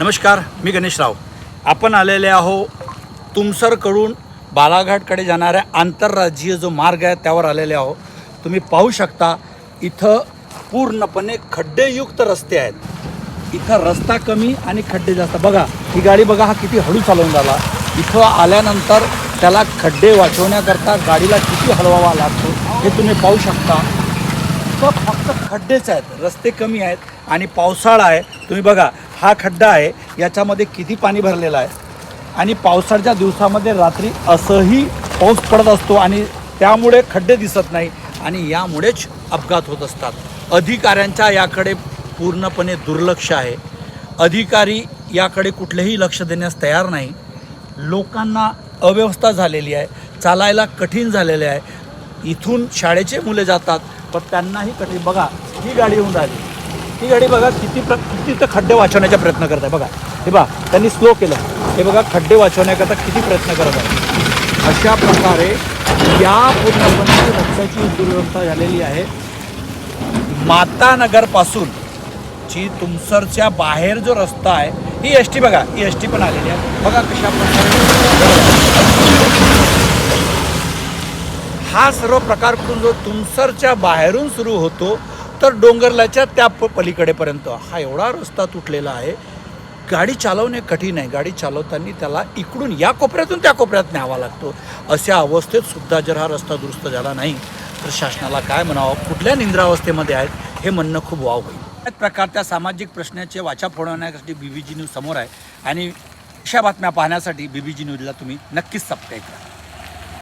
नमस्कार मी गणेश राव आपण आलेले आहो तुमसरकडून बालाघाटकडे जाणाऱ्या आंतरराज्यीय जो मार्ग आहे त्यावर आलेले आहो. तुम्ही पाहू शकता इथं पूर्णपणे खड्डेयुक्त रस्ते आहेत. इथं रस्ता कमी आणि खड्डे जास्त. बघा ही गाडी बघा हा किती हळू चालवून झाला इथं आल्यानंतर त्याला खड्डे वाचवण्याकरता गाडीला किती हलवावा लागतो हे तुम्ही पाहू शकता. तर फक्त खड्डेच आहेत रस्ते कमी आहेत आणि पावसाळा आहे. तुम्ही बघा हा खड्डा आहे याच्यामध्ये किती पाणी भरलेलं आहे? आणि पावसाळ्याच्या दिवसामध्ये रात्री असंही पाऊस पडत असतो आणि त्यामुळे खड्डे दिसत नाही आणि यामुळेच अपघात होत असतात. अधिकाऱ्यांच्या याकडे पूर्णपणे दुर्लक्ष आहे. अधिकारी याकडे कुठलेही लक्ष देण्यास तयार नाही. लोकांना अव्यवस्था झालेली आहे चालायला कठीण झालेले आहे. इथून शाळेचे मुले जातात पण त्यांनाही कठीण. बघा ही गाडी येऊन राहिली. ही गाडी बघा किती प्र किती तर खड्डे वाचवण्याचा प्रयत्न करत आहे बघा. हे बघा त्यांनी स्लो केलं. हे बघा खड्डे वाचवण्याकरता किती प्रयत्न करत आहे अशा प्रकारे या पूर्णपणे रस्त्याची दुर्व्यवस्था झालेली आहे. मातानगरपासून जी तुमसरच्या बाहेर जो रस्ता आहे ही एस टी बघा ही एस टी पण आलेली आहे. बघा कशा प्रकारे हा सर्व प्रकार करून जो तुमसरच्या बाहेरून सुरू होतो तर डोंगरलाच्या त्या प- पलीकडेपर्यंत. हा एवढा रस्ता तुटलेला आहे. गाडी चालवणे कठीण आहे. गाडी चालवताना त्याला इकडून या कोपऱ्यातून त्या कोपऱ्यात न्यावा लागतो. अशा अवस्थेत सुद्धा जर हा रस्ता दुरुस्त झाला नाही तर शासनाला काय म्हणावं? कुठल्या निंद्रावस्थेमध्ये आहेत? हे म्हणणं खूप वाव होईल. त्याच प्रकारच्या सामाजिक प्रश्नाचे वाचा फोडवण्यासाठी बी बी जी न्यूज समोर आहे. आणि अशा बातम्या पाहण्यासाठी बी बी जी न्यूजला तुम्ही नक्कीच सबस्क्राईब करा.